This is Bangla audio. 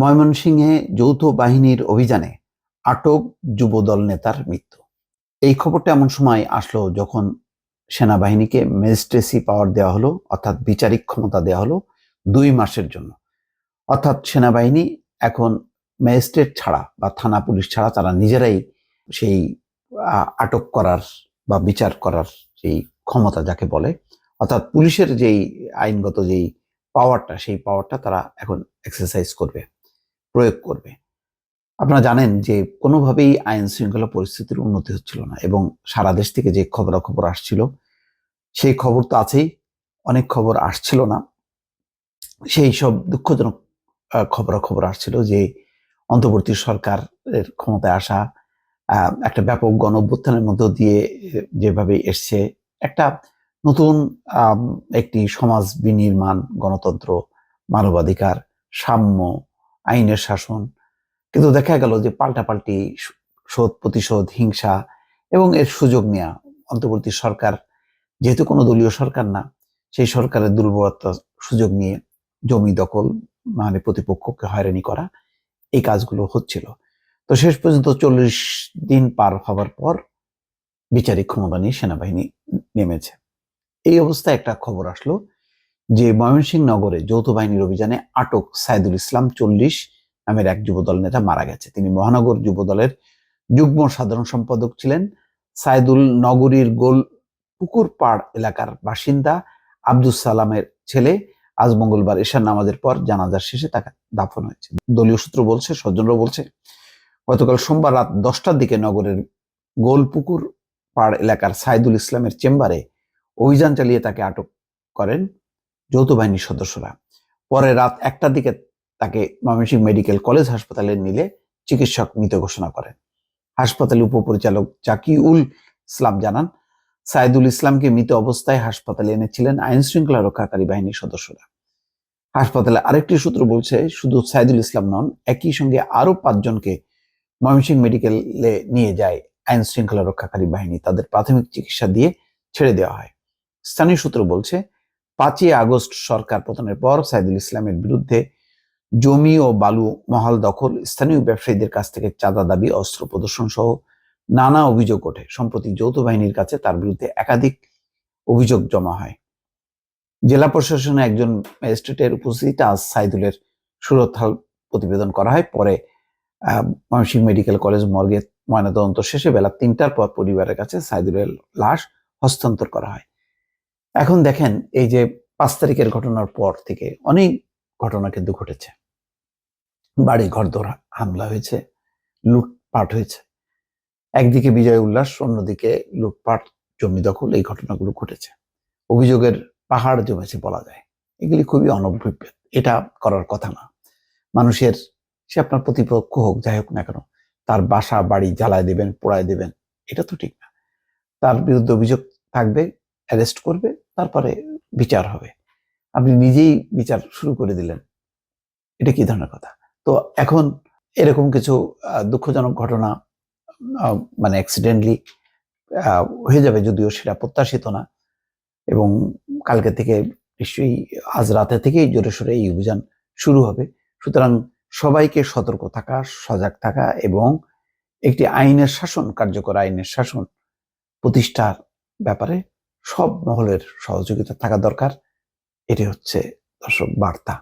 ময়মনসিংহে যৌথ বাহিনীর অভিযানে আটক যুবদল নেতার মৃত্যু। এই খবরটা এমন সময় আসলো যখন সেনাবাহিনীকে ম্যাজিস্ট্রেসি পাওয়ার দেওয়া হলো, অর্থাৎ বিচারিক ক্ষমতা দেওয়া হলো দুই মাসের জন্য। অর্থাৎ সেনাবাহিনী এখন ম্যাজিস্ট্রেট ছাড়া বা থানা পুলিশ ছাড়া তারা নিজেরাই সেই আটক করার বা বিচার করার যেই ক্ষমতা যাকে বলে, অর্থাৎ পুলিশের যেই আইনগত যেই পাওয়ারটা, সেই পাওয়ারটা তারা এখন এক্সারসাইজ করবে। প্রয়োগ করবে। আপনারা জানেন যে কোনোভাবেই আইন শৃঙ্খলা পরিস্থিতির উন্নতি হচ্ছিল না এবং সারা দেশ থেকে যে খবরাখবর আসছিল, সেই খবর তো আছেই, অনেক খবর আসছিল না। সেই সব দুঃখজনক খবরাখবর আসছিল যে অন্তর্বর্তী সরকারের ক্ষমতায় আসা একটা ব্যাপক গণ অভ্যুত্থানের মধ্য দিয়ে যেভাবে এসছে, একটা নতুন একটি সমাজ বিনির্মাণ, গণতন্ত্র, মানবাধিকার, সাম্য আইনের শাসন। কিন্তু দেখা গেল যে পাল্টাপাল্টি শোধ, প্রতিশোধ, হিংসা এবং এর সুযোগ নেওয়া অন্তর্বর্তী সরকার, যেহেতু কোনো দলীয় সরকার না, সেই সরকারের দুর্বলতা সুযোগ নিয়ে জমি দখল মানে প্রতিপক্ষকে হয়রানি করা এই কাজগুলো হচ্ছিল। তো শেষ পর্যন্ত চল্লিশ দিন পার হবার পর বিচারিক ক্ষমতা নিয়ে সেনাবাহিনী নেমেছে। এই অবস্থায় একটা খবর আসলো যে ময়মনসিংহ নগরে যৌথ বাহিনীর অভিযানে আটক সাইদুল ইসলাম চল্লিশ নামের এক যুবদল নেতা মারা গেছে। তিনি মহানগর যুবদলের যুগ্ম সাধারণ সম্পাদক ছিলেন। সাইদুল নগরীর গোল পুকুর পাড় এলাকার বাসিন্দা আব্দুল সালামের ছেলে আজ মঙ্গলবার এশার নামাজের পর জানাজার শেষে তাকে দাফন হয়েছে। দলীয় সূত্র বলছে, স্বজনরা বলছে, গতকাল সোমবার রাত দশটার দিকে নগরের গোলপুকুর পাড় এলাকার সাইদুল ইসলামের চেম্বারে অভিযান চালিয়ে তাকে আটক করেন যৌথ বাহিনীর সদস্যরা। পরে রাত একটার দিকে তাকে ময়মনসিংহ মেডিকেল কলেজ হাসপাতালে নিলে চিকিৎসক মৃত ঘোষণা করেন। হাসপাতালের উপপরিচালক জাকিউল ইসলাম জানান, সাইদুল ইসলামকে মৃত অবস্থায় হাসপাতালে এনেছিলেন আইন শৃঙ্খলা রক্ষাকারী বাহিনীর সদস্যরা। হাসপাতালে আরেকটি সূত্র বলছে, শুধু সাইদুল ইসলাম নন, একই সঙ্গে আরও পাঁচজনকে ময়মনসিংহ মেডিকেলে নিয়ে যায় আইন শৃঙ্খলা রক্ষাকারী বাহিনী। তাদের প্রাথমিক চিকিৎসা দিয়ে ছেড়ে দেওয়া হয়। স্থানীয় সূত্র বলছে পাঁচই আগস্ট সরকার পতনের পর সাইদুল ইসলামের বিরুদ্ধে জমি ও বালু মহাল দখল, স্থানীয় ব্যবসায়ীদের কাছ থেকে চাঁদা দাবি, অস্ত্র প্রদর্শন সহ নানা অভিযোগ ওঠে। সম্প্রতি যৌথ বাহিনীর কাছে তার বিরুদ্ধে একাধিক অভিযোগ জমা হয়। জেলা প্রশাসনে একজন ম্যাজিস্ট্রেটের উপস্থিতিতে আজ সাইদুলের সুরতহাল প্রতিবেদন করা হয়। পরে ময়মনসিংহ মেডিকেল কলেজ মর্গে ময়নাতদন্ত শেষে বেলা তিনটার পর পরিবারের কাছে সাইদুলের লাশ হস্তান্তর করা হয়। এখন দেখেন এই যে পাঁচ তারিখের ঘটনার পর থেকে অনেক ঘটনা কিন্তু ঘটেছে। বাড়ি ঘর ধরা হামলা হয়েছে, লুটপাট হয়েছে। একদিকে বিজয় উল্লাস, অন্যদিকে লুটপাট, জমি দখল, এই ঘটনাগুলো ঘটেছে। অভিযোগের পাহাড় জমেছে বলা যায়। এগুলি খুবই অনভিপ্রেত। এটা করার কথা না। মানুষের, সে আপনার প্রতিপক্ষ হোক, যাই হোক না কেন, তার বাসা, বাড়ি জ্বালায় দেবেন, পোড়ায় দেবেন, এটা তো ঠিক না। তার বিরুদ্ধে অভিযোগ থাকবে অ্যারেস্ট করবে, তারপরে বিচার হবে। আপনি নিজেই বিচার শুরু করে দিলেন। এটা কি ধরনের কথা? তো এখন এরকম কিছু দুঃখজনক ঘটনা মানে অ্যাক্সিডেন্টলি হয়ে যাবে যদিও সেটা প্রত্যাশিত না এবং কালকে থেকে নিশ্চয়ই আজ রাতে থেকেই জোরে সোরে এই অভিযান শুরু হবে। সুতরাং সবাইকে সতর্ক থাকা, সজাগ থাকা এবং একটি আইনের শাসন, কার্যকর আইনের শাসন প্রতিষ্ঠার ব্যাপারে সব মহলের সহযোগিতা থাকা দরকার। এটি হচ্ছে দর্শক বার্তা